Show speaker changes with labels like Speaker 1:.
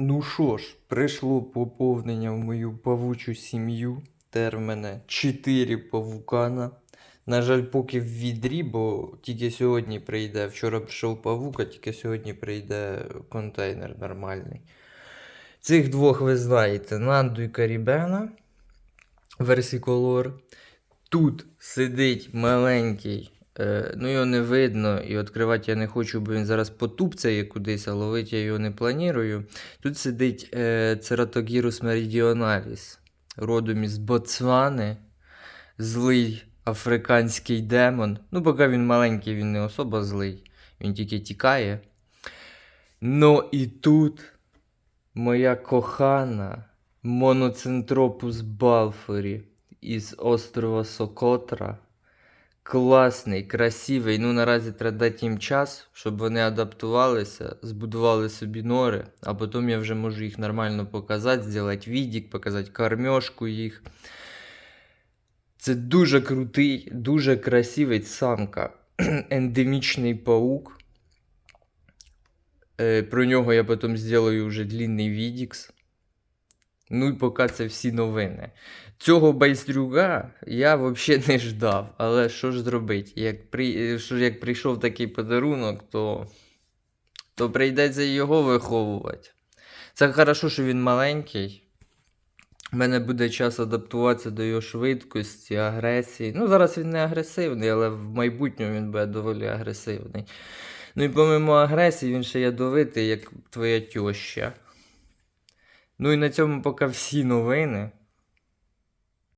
Speaker 1: Ну що ж, прийшло поповнення в мою павучу сім'ю. Тепер в мене 4 павукана. На жаль, поки в відрі, бо тільки сьогодні прийде. Вчора прийшов павук, а тільки сьогодні прийде контейнер нормальний. Цих двох ви знаєте: Нанду і Карібена. Версиколор. Тут сидить маленький, ну його не видно, і відкривати я не хочу, бо він зараз потупцяє кудись, а ловити я його не планую. Тут сидить е, Ceratogyrus meridionalis, родом із Ботсвани, злий африканський демон. Ну, поки він маленький, він не особо злий, він тільки тікає. Ну і тут моя кохана моноцентропус Балфорі із острова Сокотра. Класний, красивий. Ну, наразі треба дати їм час, щоб вони адаптувалися, збудували собі нори, а потім я вже можу їх нормально показати, зробити відік, показати кормежку їх. Це дуже крутий, дуже красивий самка. Ендемічний паук. Е, про нього я потім зроблю вже длінний відікс. Ну і поки це всі новини. Цього байстрюга я взагалі не ждав. Але що ж зробити? Як, при... що як прийшов такий подарунок, то... то прийдеться його виховувати. Це хорошо, що він маленький. У мене буде час адаптуватися до його швидкості, агресії. Ну, зараз він не агресивний, але в майбутньому він буде доволі агресивний. Ну і помимо агресії, він ще ядовитий, як твоя тьоща. Ну і на цьому поки всі новини.